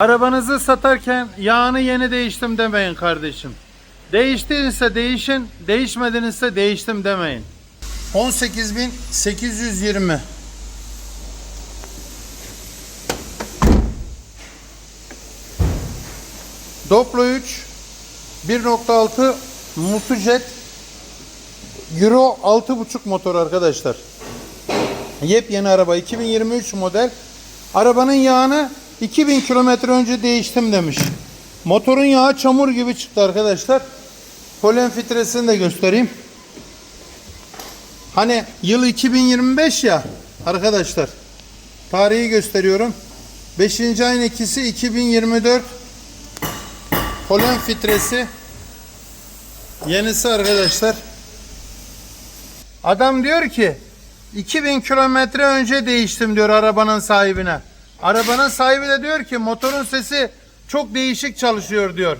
Arabanızı satarken yağını yeni değiştim demeyin kardeşim. Değiştiyse değişin, değişmedinizse değiştim demeyin. 18.820 Doplo 3 1.6 Multijet Euro 6.5 motor arkadaşlar. Yepyeni araba 2023 model. Arabanın yağını 2000 kilometre önce değiştim demiş. Motorun yağı çamur gibi çıktı arkadaşlar. Polen filtresini de göstereyim. Hani yıl 2025 ya arkadaşlar. Tarihi gösteriyorum. 5. ayın ikisi 2024 polen filtresi yenisi arkadaşlar. Adam diyor ki 2000 kilometre önce değiştim diyor arabanın sahibine. Arabanın sahibi de diyor ki motorun sesi çok değişik çalışıyor diyor.